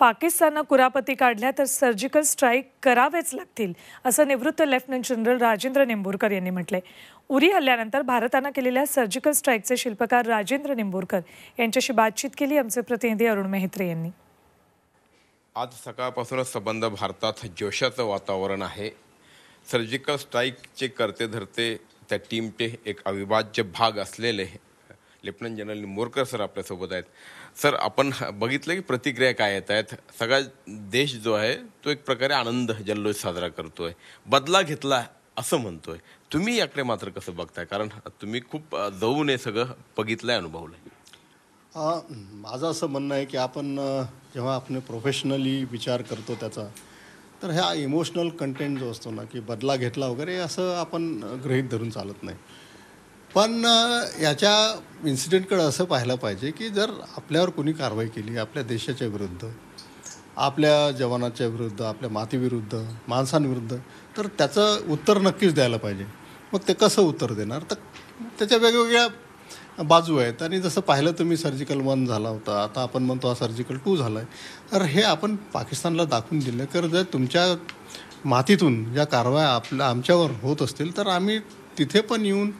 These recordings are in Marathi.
पाकिस्ताननं कुरापती काढल्या तर सर्जिकल स्ट्राईक करावेच लागतील असं निवृत्त लेफ्टनंट जनरल राजेंद्र निंबूरकर यांनी म्हटलंय. उरी हल्ल्यानंतर भारतानं केलेल्या सर्जिकल स्ट्राईकचे शिल्पकार राजेंद्र निंबूरकर यांच्याशी बातचीत केली आमचे प्रतिनिधी अरुण मेहत्रे यांनी. आज सकाळपासूनच संबंध भारतात जोशाचं वातावरण आहे. सर्जिकल स्ट्राईकचे करते धरते त्या टीमचे एक अविभाज्य भाग असलेले लेफ्टनंट जनरल मोरकर सर आपल्यासोबत आहेत. सर आपण बघितलं की प्रतिक्रिया काय येत आहेत? सगळा देश जो आहे तो एक प्रकारे आनंद जल्लोष साजरा करतोय. बदला घेतला असं म्हणतोय. तुम्ही याकडे मात्र कसं बघताय? कारण तुम्ही खूप जाऊन हे सगळं बघितलंय अनुभवलंय. माझं असं म्हणणं आहे की आपण जेव्हा आपण प्रोफेशनली विचार करतो त्याचा तर ह्या इमोशनल कंटेंट जो असतो ना की बदला घेतला वगैरे असं आपण गृहीत धरून चालत नाही. पण याच्या इन्सिडेंटकडे असं पाहायला पाहिजे की जर आपल्यावर कोणी कारवाई केली आपल्या देशाच्या विरुद्ध आपल्या जवानाच्या विरुद्ध आपल्या मातीविरुद्ध माणसांविरुद्ध तर त्याचं उत्तर नक्कीच द्यायला पाहिजे. मग ते कसं उत्तर देणार? तर त्याच्या वेगवेगळ्या बाजू आहेत. आणि जसं पाहिलं तुम्ही सर्जिकल वन झाला होता. आता आपण म्हणतो हा सर्जिकल टू झाला आहे तर हे आपण पाकिस्तानला दाखवून दिलं. तर जर तुमच्या मातीतून ज्या कारवाया आपल्या आमच्यावर होत असतील तर आम्ही तिथे पण येऊन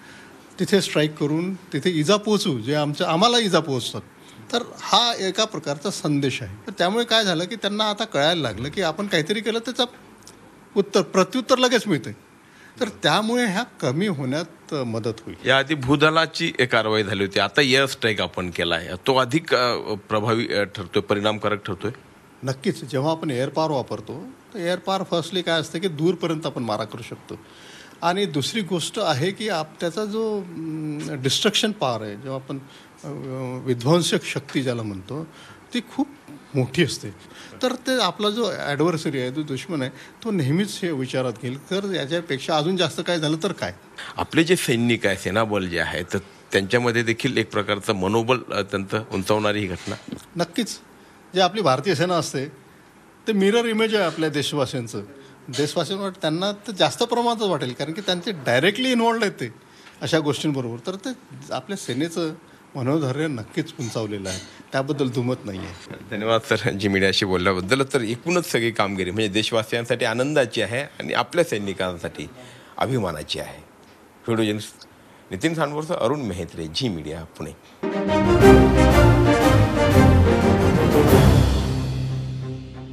तिथे स्ट्राईक करून तिथे इजा पोचू जे आमच्या आम्हाला इजा पोचतात तर हा एका प्रकारचा संदेश आहे. तर त्यामुळे काय झालं की त्यांना आता कळायला लागलं की आपण काहीतरी केलं त्याचा उत्तर प्रत्युत्तर लगेच मिळते तर त्यामुळे ह्या कमी होण्यात मदत होईल. याआधी भूदलाची एक कारवाई झाली होती. आता एअर स्ट्राईक आपण केलाय तो अधिक प्रभावी ठरतोय परिणामकारक ठरतोय? नक्कीच. जेव्हा आपण एअर पॉवर वापरतो तर एअर पॉवर फर्स्टली काय असतं की दूरपर्यंत आपण मारा करू शकतो. आणि दुसरी गोष्ट आहे की आप त्याचा जो डिस्ट्रक्शन पॉवर आहे जेव्हा आपण विध्वंसक शक्ती ज्याला म्हणतो ती खूप मोठी असते. तर ते आपला जो ॲडव्हर्सरी आहे जो दुश्मन आहे तो नेहमीच हे विचारात घेईल तर याच्यापेक्षा अजून जास्त काय झालं तर काय? आपले जे सैनिक आहे सेनाबल जे आहे तर त्यांच्यामध्ये देखील एक प्रकारचं मनोबल अ, त्यांचं उंचावणारी ही घटना? नक्कीच. जे आपली भारतीय सेना असते ते मिरर इमेज आहे आपल्या देशवासियांचं. देशवासियांवर त्यांना तर जास्त प्रमाणात वाटेल कारण की त्यांचे डायरेक्टली इन्वॉल्ड आहेत ते अशा गोष्टींबरोबर. तर ते आपल्या सेनेचं मनोधैर्य नक्कीच उंचावलेलं आहे. त्याबद्दल दुमत नाही आहे धन्यवाद सर जी मीडियाशी बोलल्याबद्दल. तर एकूणच सगळी कामगिरी म्हणजे देशवासियांसाठी आनंदाची आहे आणि आपल्या सैनिकांसाठी अभिमानाची आहे. व्हिडिओ नितीन सांडवरचं अरुण मेहत्रे जी मीडिया पुणे.